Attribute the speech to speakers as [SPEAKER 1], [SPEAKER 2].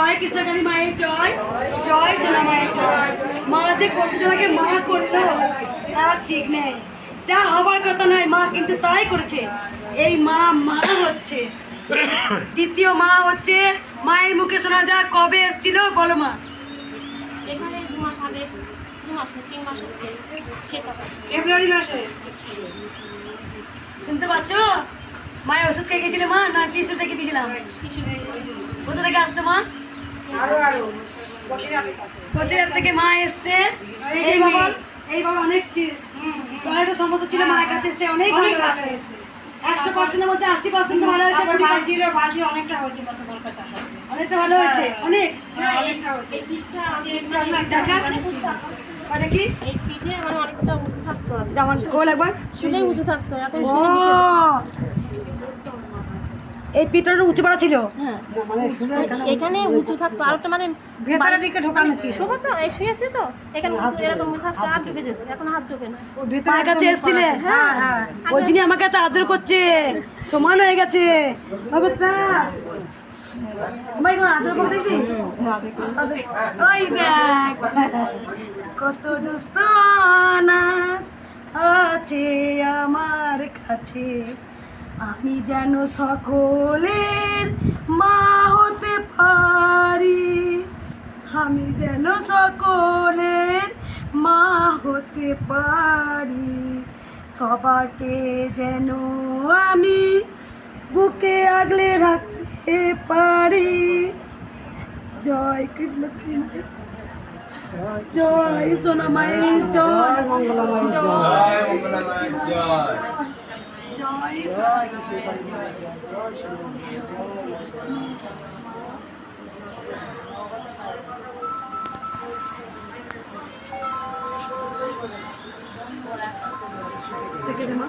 [SPEAKER 1] জয় কৃষ্ণকালী মায়ের জয়। জয় সোনা মায়ের জয়। মা যে কতজনকে মা করল তার ঠিক নেই। যা হবার কথা নয় মা কিন্তু তাই করেছে। এই মা মা হচ্ছে। দ্বিতীয় মা হচ্ছে মায়ের মুখে শোনা যা কবে এসেছিল বলো মা।
[SPEAKER 2] এখানে দু মাস আগে দু মাস তিন মাস হচ্ছে।
[SPEAKER 3] ফেব্রুয়ারি মাসে
[SPEAKER 1] শুনতে পাচ্ছ? মায়ের ওষুধ খেয়ে গেছিলে মা না টিস্যু থেকে দিয়েছিলাম কোথা থেকে আসছে মা? বসিরহাট থেকে মা এসছে। এই বাবা এই বাবা অনেক টয়লেটের সমস্যা ছিল মায়ের কাছে এসে অনেক ভালো আছে একশো পার্সেন্টের মধ্যে আশি পার্সেন্ট ভালো হয়েছে
[SPEAKER 3] অনেকটা কলকাতা।
[SPEAKER 1] অনেকটা ভালো হয়েছে অনেক। দেখা।
[SPEAKER 2] মানে
[SPEAKER 1] গোল একবার।
[SPEAKER 2] শুলেই উঁচু থাকতো এখন।
[SPEAKER 1] এই পিঠটা উঁচু পাড়া ছিল?
[SPEAKER 2] হ্যাঁ।
[SPEAKER 3] মানে
[SPEAKER 2] এখানে উঁচু থাকতো আর একটা মানে
[SPEAKER 3] ভেতরের দিকে ঢোকানো ছিল।
[SPEAKER 2] শোভা তো? এই শুয়েছে তো? এখানে উঁচু এরকম থাকতো হাত ঢুকে যেত এখন হাত ঢুকে না।
[SPEAKER 3] ও ভেতরে
[SPEAKER 1] কাছে এসছিলে?
[SPEAKER 3] হ্যাঁ হ্যাঁ।
[SPEAKER 1] ওই জন্য আমাকে এত আদর করছে। সমান হয়ে গেছে। বাবাটা। ভাই কোন আদর করে দেখবি? ওই দেখ। কত দুস্থ অনাথ আছে আমার কাছে। আমি যেন সকলের মা হতে পারি। আমি যেন সকলের মা হতে পারি। সবারকে যেন আমি বুকে আগলে রাখতে পারি। জয় কৃষ্ণ মায়ের জয় সোনা মায়ের জয় জয়। মা